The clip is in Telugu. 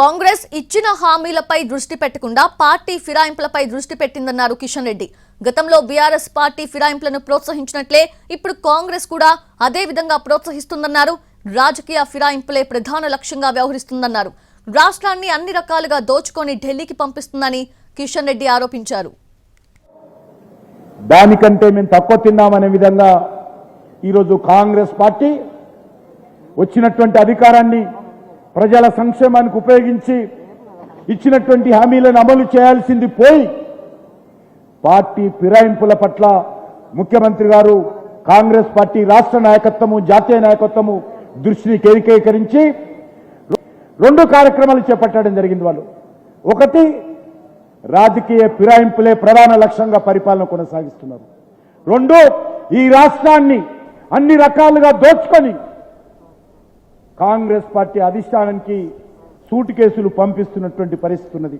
కాంగ్రెస్ ఇచ్చిన హామీలపై దృష్టి పెట్టకుండా పార్టీ ఫిరాయింపులపై దృష్టి పెట్టిందన్నారు కిషన్ రెడ్డి. గతంలో బీఆర్ఎస్ పార్టీ ఫిరాయింపులను ప్రోత్సహించినట్లే ఇప్పుడు కాంగ్రెస్ కూడా అదే విధంగా ప్రోత్సహిస్తుందన్నారు. రాజకీయ ఫిరాయింపులే ప్రధాన లక్ష్యంగా వ్యవహరిస్తుందన్నారు. రాష్ట్రాన్ని అన్ని రకాలుగా దోచుకొని ఢిల్లీకి పంపిస్తుందని కిషన్ రెడ్డి ఆరోపించారు. దానికంటే మేము తక్కువ తిన్నామనే విధంగా ఈరోజు కాంగ్రెస్ పార్టీ వచ్చినటువంటి అధికారాన్ని ప్రజల సంక్షేమానికి ఉపయోగించి ఇచ్చినటువంటి హామీలను అమలు చేయాల్సింది పోయి పార్టీ ఫిరాయింపుల పట్ల ముఖ్యమంత్రి గారు కాంగ్రెస్ పార్టీ రాష్ట్ర నాయకత్వము జాతీయ నాయకత్వము దృష్టిని కేంద్రీకరించి రెండు కార్యక్రమాలు చేపట్టడం జరిగింది వాళ్ళు. ఒకటి రాజకీయ ఫిరాయింపులే ప్రధాన లక్ష్యంగా పరిపాలన కొనసాగిస్తున్నారు. రెండు ఈ రాష్ట్రాన్ని అన్ని రకాలుగా దోచుకొని కాంగ్రెస్ పార్టీ అధిష్టానానికి సూటు కేసులు పంపిస్తున్నటువంటి పరిస్థితి ఉన్నది.